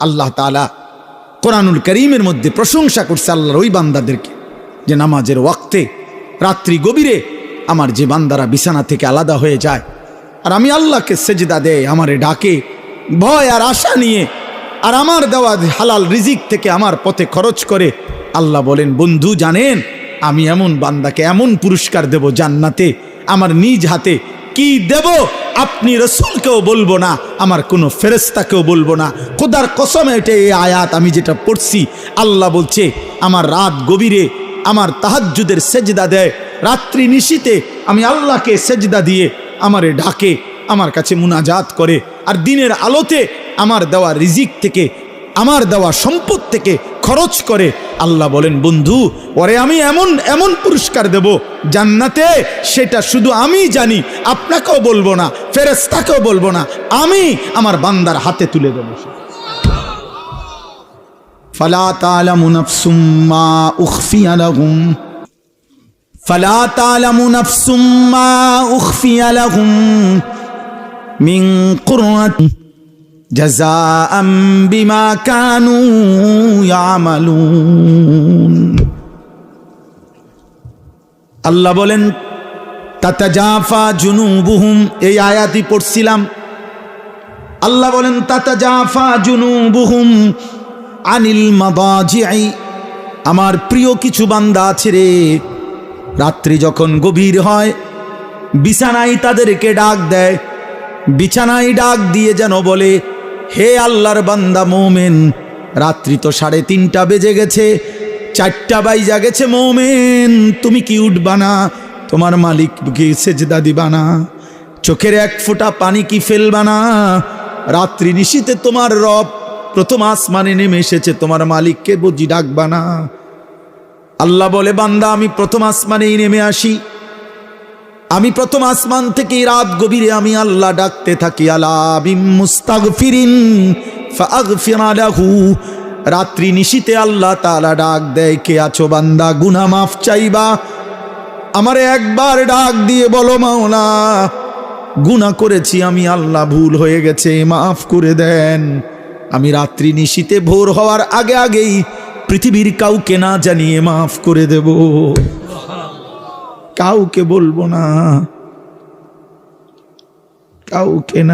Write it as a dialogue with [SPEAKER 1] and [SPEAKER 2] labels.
[SPEAKER 1] আল্লাহ তালা কোরআনুল করিমের মধ্যে প্রশংসা করছে আল্লাহর ওই বান্দাদেরকে যে নামাজের ওয়াক্তে, রাত্রি গভীরে আমার যে বান্দারা বিছানা থেকে আলাদা হয়ে যায় আর আমি আল্লাহকে সেজদা দেয় আমারে ডাকে, ভয় আর আশা নিয়ে আর আমার দেওয়া হালাল রিজিক থেকে আমার পথে খরচ করে আল্লাহ বলেন, বন্ধু, জানেন, আমি এমন বান্দাকে এমন পুরস্কার দেব জান্নাতে, আমার নিজ হাতে কি দেব? আপনি রসুলকেও বলব না, আমার কোনো ফেরেস্তাকেও বলব না। খোদার কসমে, এটা এই আয়াত আমি যেটা পড়ছি, আল্লাহ বলছে, আমার রাত গভীরে আমার তাহাজ্জুদের সেজদা দেয়, রাত্রি নিশীতে আমি আল্লাহকে সেজদা দিয়ে আমারে ডাকে, আমার কাছে মুনাজাত করে, আর দিনের আলোতে আমার দেওয়া রিজিক থেকে আমার দেওয়া সম্পদ থেকে খরচ করে আল্লাহ বলেন, বন্ধু ওরে আমি এমন এমন পুরস্কার দেব জান্নাতে, সেটা শুধু আমি জানি, আপনাকেও বলব না ফেরেস্তাকেও বলব না, আমি আমার বান্দার হাতে তুলে দেবো। ফালা তালামু নাফসুম মা উখফিয়া লাহুম। জাজাআম বিমা কানু ইয়ামালুন আল্লাহ বলেন, তাতাজাফা জুনুবুহুম, এই আয়াতি পড়ছিলাম। আল্লাহ বলেন, তাতাজাফা জুনুবুহুম আনিল মাদাজিআই আমার প্রিয় কিছু বান্দা আছে রে। রাত্রি যখন গভীর হয়, বিছানায় তাদেরকে ডাক দেয়। বিছানায় ডাক দিয়ে যেন বলে হে আল্লাহর বান্দা মৌমেন, রাত্রি তো সাড়ে তিনটা বেজে গেছে, চারটা বাইজা গেছে মৌমেন। তুমি কি উঠবা না? তোমার মালিক সেজদা দিবা না? চোখের এক ফোঁটা পানি কি ফেলবা না? রাত্রি নিশীতে তোমার রব, প্রথম আসমানে নেমে এসেছে, তোমার মালিককে বুঝি ডাকবা না? আল্লাহ বলে, বান্দা, আমি প্রথম আসমানেই নেমে আসি। আমি প্রথম আসমান থেকে রাত গভীরে আমি আল্লাহ ডাকতে থাকি আলাবিম মুস্তাগফিরিন ফাগফিরা লাহু। রাত্রি নিশিতে আল্লাহ তালা ডাক দেয়, কে আছো বান্দা, গুনাহ মাফ চাইবা? আমারে একবার ডাক দিয়ে বলো, মাওলা গুনা করেছি আমি, আল্লাহ ভুল হয়ে গেছে, মাফ করে দেন। আমি রাত্রি নিশিতে ভোর হওয়ার আগে আগেই পৃথিবীর কাউকে না জানিয়ে মাফ করে দেব। কাউকে বলব না। কাউকে না